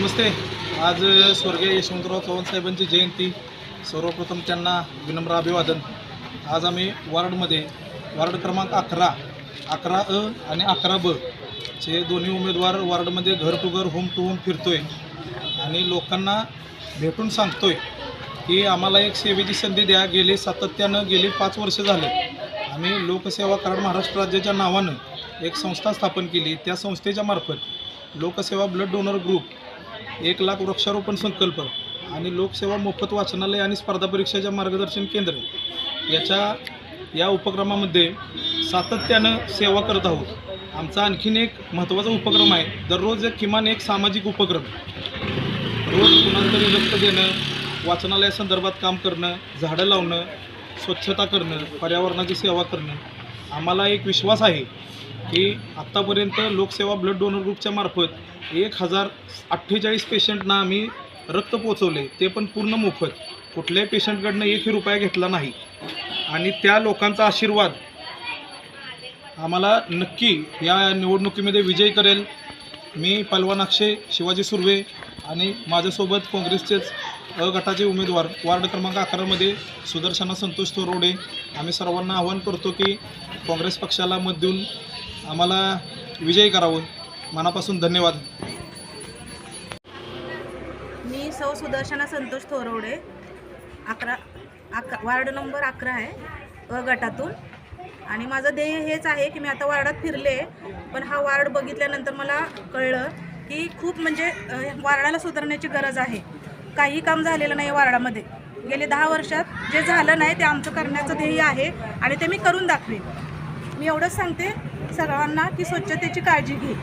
नमस्ते. आज स्वर्गीय यशवंतराव चव्हाण साहेबांची जयंती. सर्वप्रथम त्यांना विनम्र अभिवादन. आज आम्ही वार्डमध्ये वार्ड क्रमांक अकरा अकरा अ आणि अकरा ब चे दोन्ही उमेदवार वार्डमध्ये घर टू घर होम टू होम फिरतोय. आणि लोकांना भेटून सांगतोय की आम्हाला एक सेवेची संधी द्या. गेले सातत्यानं गेली पाच वर्ष झाले. आम्ही लोकसेवा कराड महाराष्ट्र राज्याच्या नावानं एक संस्था स्थापन केली. त्या संस्थेच्या मार्फत लोकसेवा ब्लड डोनर ग्रुप एक लाख वृक्षारोपण संकल्प आणि लोकसेवा मोफत वाचनालय आणि स्पर्धा परीक्षेच्या मार्गदर्शन केंद्र याच्या या उपक्रमामध्ये सातत्यानं सेवा करत आहोत. आमचा आणखीन एक महत्त्वाचा उपक्रम आहे. दररोज एक किमान एक सामाजिक उपक्रम. रोज कुणाला तरी रक्त देणं वाचनालयासंदर्भात काम करणं झाडं लावणं स्वच्छता करणं पर्यावरणाची सेवा करणं. आम्हाला एक विश्वास आहे की आत्तापर्यंत लोकसेवा ब्लड डोनर ग्रुपच्या मार्फत एक हजार अठ्ठेचाळीस पेशंटना आम्ही रक्त पोचवले ते पण पूर्ण मोफत. कुठल्याही पेशंटकडनं एकही रुपया घेतला नाही. आणि त्या लोकांचा आशीर्वाद आम्हाला नक्की या निवडणुकीमध्ये विजयी करेल. मी पलवान अक्षय शिवाजी सुर्वे आणि माझ्यासोबत काँग्रेसचेच अ गटाचे उमेदवार वार्ड क्रमांक अकरामध्ये सुदर्शना संतोष थोरोडे आम्ही सर्वांना आवाहन करतो की काँग्रेस पक्षाला मत देऊन आम्हाला विजयी करावं. मनापासून धन्यवाद. सौ सुदर्शना संतोष थोरवडे. अकरा अकरा वार्ड नंबर अकरा आहे अ गटातून. आणि माझं ध्येय हेच आहे की मी आता वार्डात फिरले पण हा वार्ड बघितल्यानंतर मला कळलं की खूप म्हणजे वार्डाला सुधारण्याची गरज आहे. काही काम झालेलं नाही वार्डामध्ये. गेले दहा वर्षात जे झालं नाही ते आमचं करण्याचं ध्येय आहे आणि ते मी करून दाखवेन. मी एवढंच सांगते सर्वांना की स्वच्छतेची काळजी घे.